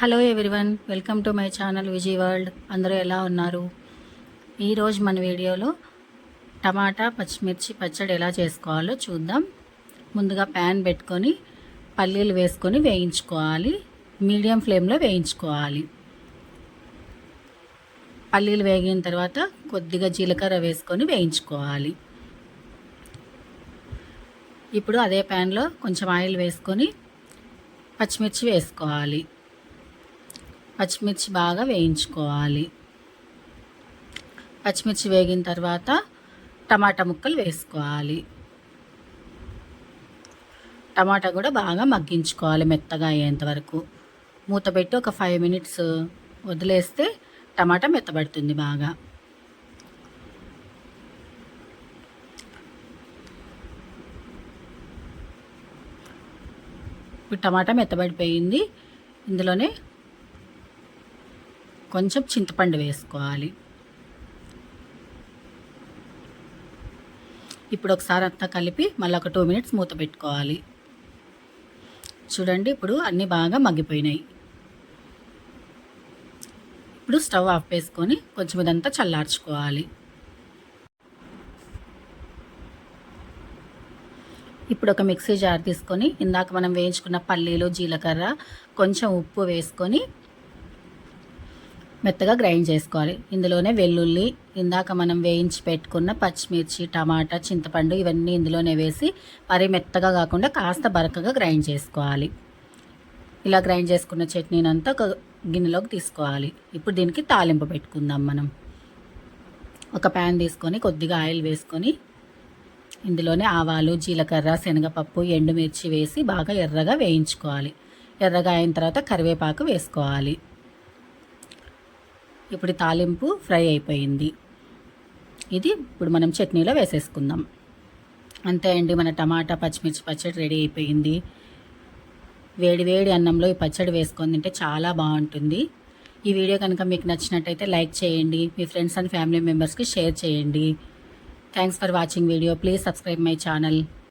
Hello everyone welcome to my channel Vijay world అందరూ ఎలా ఉన్నారు? ఈరోజు మన వీడియోలో టమాటా పచ్చిమిర్చి పచ్చడి ఎలా చేసుకోవాలో చూద్దాం. ముందుగా ప్యాన్ పెట్టుకొని పల్లీలు వేసుకొని వేయించుకోవాలి. మీడియం ఫ్లేమ్లో వేయించుకోవాలి. పల్లీలు వేగిన తర్వాత కొద్దిగా జీలకర్ర వేసుకొని వేయించుకోవాలి. ఇప్పుడు అదే ప్యాన్లో కొంచెం ఆయిల్ వేసుకొని పచ్చిమిర్చి వేసుకోవాలి. పచ్చిమిర్చి బాగా వేయించుకోవాలి. పచ్చిమిర్చి వేగిన తర్వాత టమాటా ముక్కలు వేసుకోవాలి. టమాటా కూడా బాగా మగ్గించుకోవాలి మెత్తగా అయ్యేంత వరకు. మూత పెట్టి ఒక ఫైవ్ మినిట్స్ వదిలేస్తే టమాటా మెత్తబడుతుంది బాగా. ఇప్పుడు టమాటా మెత్తబడిపోయింది. ఇందులోనే కొంచెం చింతపండు వేసుకోవాలి. ఇప్పుడు ఒకసారి అంతా కలిపి మళ్ళీ ఒక టూ మినిట్స్ మూత పెట్టుకోవాలి. చూడండి ఇప్పుడు అన్నీ బాగా మగ్గిపోయినాయి. ఇప్పుడు స్టవ్ ఆఫ్ వేసుకొని కొంచెం ఇదంతా చల్లార్చుకోవాలి. ఇప్పుడు ఒక మిక్సీ జార్ తీసుకొని ఇందాక మనం వేయించుకున్న పల్లీలు జీలకర్ర కొంచెం ఉప్పు వేసుకొని మెత్తగా గ్రైండ్ చేసుకోవాలి. ఇందులోనే వెల్లుల్లి ఇందాక మనం వేయించి పెట్టుకున్న పచ్చిమిర్చి టమాటా చింతపండు ఇవన్నీ ఇందులోనే వేసి మరీ మెత్తగా కాకుండా కాస్త బరకగా గ్రైండ్ చేసుకోవాలి. ఇలా గ్రైండ్ చేసుకున్న చట్నీని అంతా ఒక గిన్నెలోకి తీసుకోవాలి. ఇప్పుడు దీనికి తాలింపు పెట్టుకుందాం మనం. ఒక ప్యాన్ తీసుకొని కొద్దిగా ఆయిల్ వేసుకొని ఇందులోనే ఆవాలు జీలకర్ర శనగపప్పు ఎండుమిర్చి వేసి బాగా ఎర్రగా వేయించుకోవాలి. ఎర్రగా అయిన తర్వాత కరివేపాకు వేసుకోవాలి. ఇప్పుడు తాలింపు ఫ్రై అయిపోయింది. ఇది ఇప్పుడు మనం చట్నీలో వేసేసుకుందాం. అంతే అండి మన టమాటా పచ్చిమిర్చి పచ్చడి రెడీ అయిపోయింది. వేడి వేడి అన్నంలో ఈ పచ్చడి వేసుకొని తింటే చాలా బాగుంటుంది. ఈ వీడియో కనుక మీకు నచ్చినట్టయితే లైక్ చేయండి మీ ఫ్రెండ్స్ అండ్ ఫ్యామిలీ మెంబర్స్కి షేర్ చేయండి. Thanks for watching video. Please subscribe my channel.